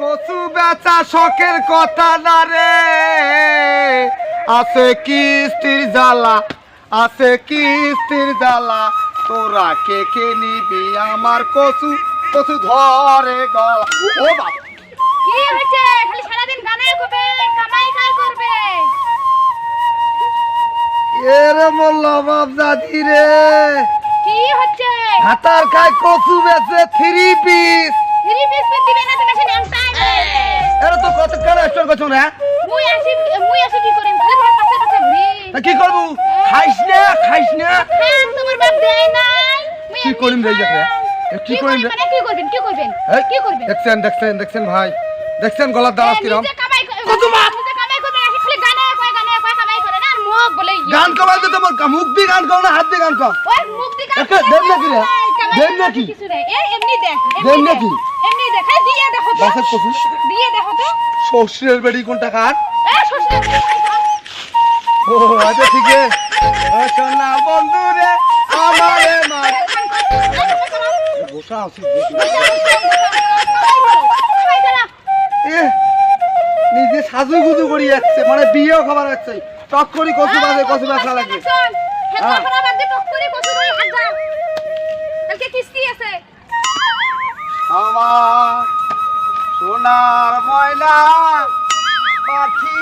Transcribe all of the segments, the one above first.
কচু বেচা শখের কথা না রে। আছে কিস্তির জ্বালা? আছে কিস্তির জ্বালা? তোরা কে কে নিবি আমার কচু? কচু ধরে গলা। ও বাবা। কি হয়েছে? খালি সারাদিন গানে করবে কামাই কাজ করবে? এরে মোল্লা বাপ দাদি রে। কি হচ্ছে? হাতার খায় কচু বেচে থ্রি পিস থ্রি পিস দিবে না করছ না মুই আসি মুই আসি কি করিম খালি তোমার পাশে পাশে ঘুরি তা কি করব খাইস না খাইস না খান তোমার বাপ দেয় নাই কি করিম রে। যাকে? এ কি কি করিম রে? মানে কি করবেন কি করবেন কি করবেন দেখছেন দেখছেন দেখছেন ভাই দেখছেন গলার নিজে কামাই করে কত আসি খালি গানে কামাই ইয়ে। কমাইতে তোমার কা- মুখ দিয়ে গান কও না হাত দিয়ে গান কও ওই মুখ দি গান দেন নাকি রে? দেন নাকি? কিছু নেই এই এমনি দেখ দেন নাকি? এমনি দেখ দিয়ে দেখো তো। বাসের কচু দিয়ে দেখো তো। শ্বশুরের বেড়ি কোনটা কার? এ শ্বশুর ও আচ্ছা ঠিক আছে। ও সোনা বন্ধু রে আমারে মার। বসা আছি এ নিজে সাজু গুজু করি যাচ্ছে মানে বিয়েও খাবার যাচ্ছে টক করি কচু বাজে কচু বাসা লাগে হ্যাঁ। আমার সোনার ময়না পাখি।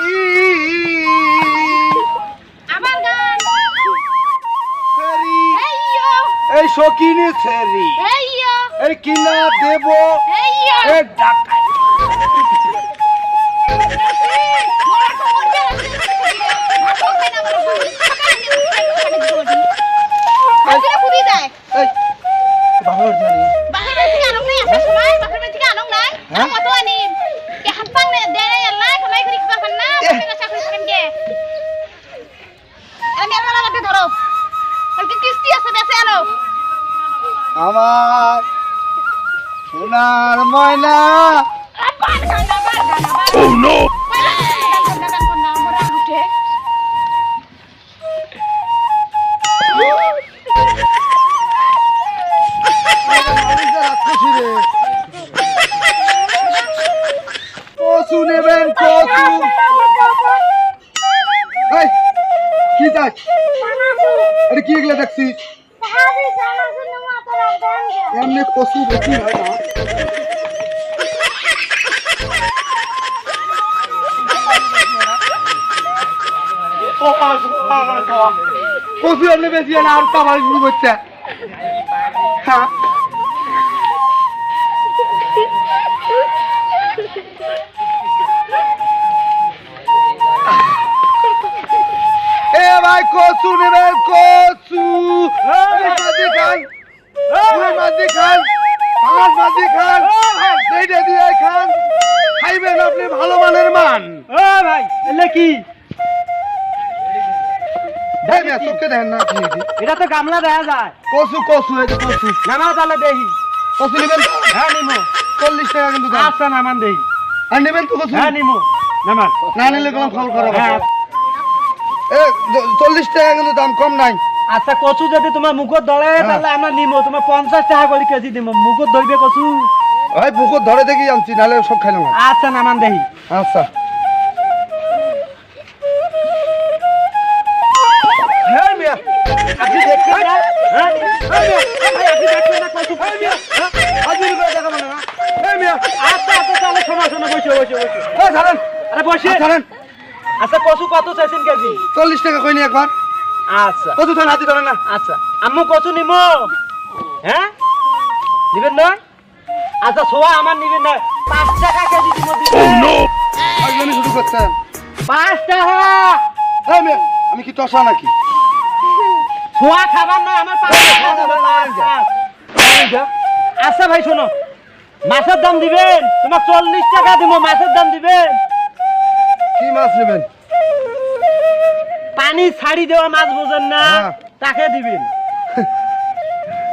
এই শকিনি ছেড়ি এই কিনা দেব। এ ডাকাই। আমার সোনার ময়না। Oh কচু নেবেন কচু। কি চাই আরে কি এগুলো দেখছি এমনি কচু বেশি হয় না। কচু এমনি বেশি হয় না, আর কামাল শুরু করছে হ্যাঁ। মাঝি খান পাঁচ মাঝি খান সেইটা দিয়ে খান খাইবেন আপনি ভালো মানের মান। ও ভাই। এলে কি? দেখ না চোখে দেখেন না আপনি এটি। এটা তো গামলা দেখা যায়। কচু কচু এই কচু। নামাও তাহলে দেখি। কচু নেবেন? হ্যাঁ নিমো। চল্লিশ টাকা কিন্তু আচ্ছা নামান দেখি। আর নেবেন তো কচু? হ্যাঁ নিমো। নামান। না নিলে করা হ্যাঁ। চল্লিশ টাকা কিন্তু দাম কম নাই। আচ্ছা কচু যদি তোমার মুখত ধরে। তাহলে আমরা নিমো তোমার পঞ্চাশ টাকা করে কেজি দিব মুখত ধরবে কচু? ভাই বুকুর ধরে দেখি আনছি নাহলে সব খাইলাম না আচ্ছা নামান দেখি আচ্ছা। মিয়া। আপনি দেখছেন না? মিয়া, ভাই, আপনি দেখছেন না কচু? হাজির করে দেখাবো না এই মিয়া। আচ্ছা আচ্ছা আচ্ছা কচু কত চাইছেন কেজি? চল্লিশ টাকা কইনি একবার। আচ্ছা। কত ধরেন হাতি ধরেন না। আচ্ছা। আম্মু কচু নিমো। হ্যাঁ? নিবেন না? আচ্ছা সোয়া আমার নিবেন না। পাঁচ টাকা কেজি দিব শুরু করছেন পাঁচ টাকা! মিয়া আমি কি টসা নাকি? সোয়া খাবার না আমার পাঁচ টাকা। দেবো, পাঁচ, পাঁচ। আচ্ছা ভাই শোনো। মাছের দাম দিবেন? তোমার চল্লিশ টাকা দিব মাছের দাম দিবেন? কি মাছ নেবেন? পানি ছাড়ি দেওয়া মাছ বোঝেন না হ্যাঁ। তাকে দিবেন।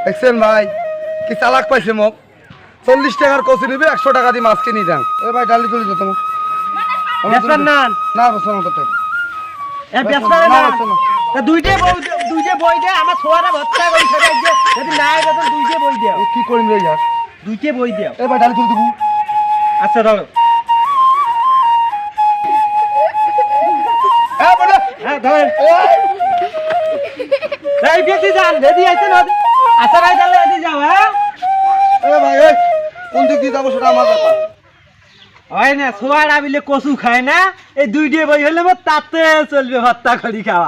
দেখছেন ভাই কি চালাক পাইছে মোক। চল্লিশ টাকার কচি নিবে একশো টাকা দিয়ে মাছ কিনি যান এ ভাই ডালি তুলি তো তোমার বেচবেন না। না বসো না কত এ বেচবেন না, না বেচবেন না। তা দুইটে বই দে- দুইটে বই দে ধরেন। এই বেশি যান আচ্ছা ভাই তাহলে রেডি যাও হ্যাঁ? এ ভাই এই কোন দিক দিয়ে যাব সেটা আমার ব্যাপার। হয় না সোয়ার আবিলে কচু খায় না এই দুই দিয়ে বই হলে তাতে চলবে ভত্তা করি খাওয়া।